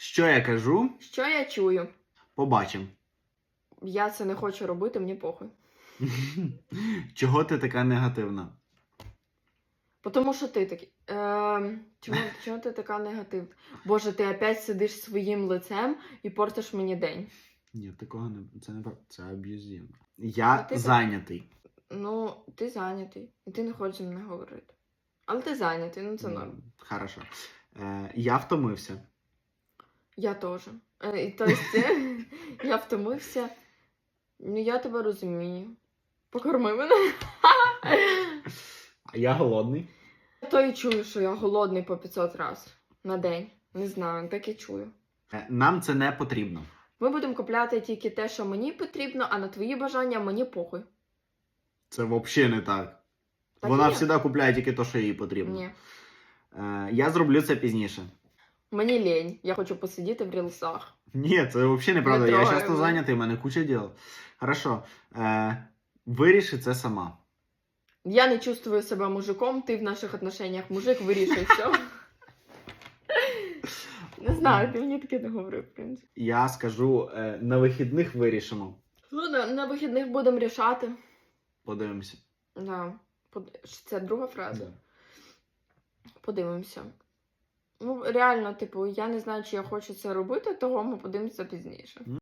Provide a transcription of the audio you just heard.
Що я кажу, Що я чую? побачимо. Я це не хочу робити, мені похуй. Чого ти така негативна? Тому що ти такий. Е, чому, чому ти така негативна? Боже, ти опять сидиш своїм лицем і портиш мені день. Ні, такого не це не це аб'юзивно. Я ти так- зайнятий. Ну, ти зайнятий, і ти не хочеш зі мною говорити. Але ти зайнятий, ну це норм. Хорошо. Е, я втомився. Я теж. Е, тобто, я втомився. Ну, я тебе розумію. Покорми мене. А я голодний. То і чую, що я голодний по 500 разів на день. Не знаю, так і чую. Е, нам це не потрібно. Ми будемо купляти тільки те, що мені потрібно, а на твої бажання мені похуй. Це взагалі не так. Так Вона завжди купляє тільки те, що їй потрібно. Ні. Е, я зроблю це пізніше. Мені лень. Я хочу посидіти в рілсах. Ні, це взагалі неправда. Не я часто мене. зайнятий, у мене куча діл. Хорошо. Е, виріши це сама. Я не чувствую себе мужиком, ти в наших отношениях мужик вирішив все. Не знаю, ти мені таке не говорив, в принципі. Я скажу, е, на вихідних вирішимо. Ну, на, на вихідних будемо рішати. Подивимося. Да. Под- Це друга фраза. Подивимося. Ну, реально, типу, я не знаю, чи я хочу це робити, того ми подивимося пізніше.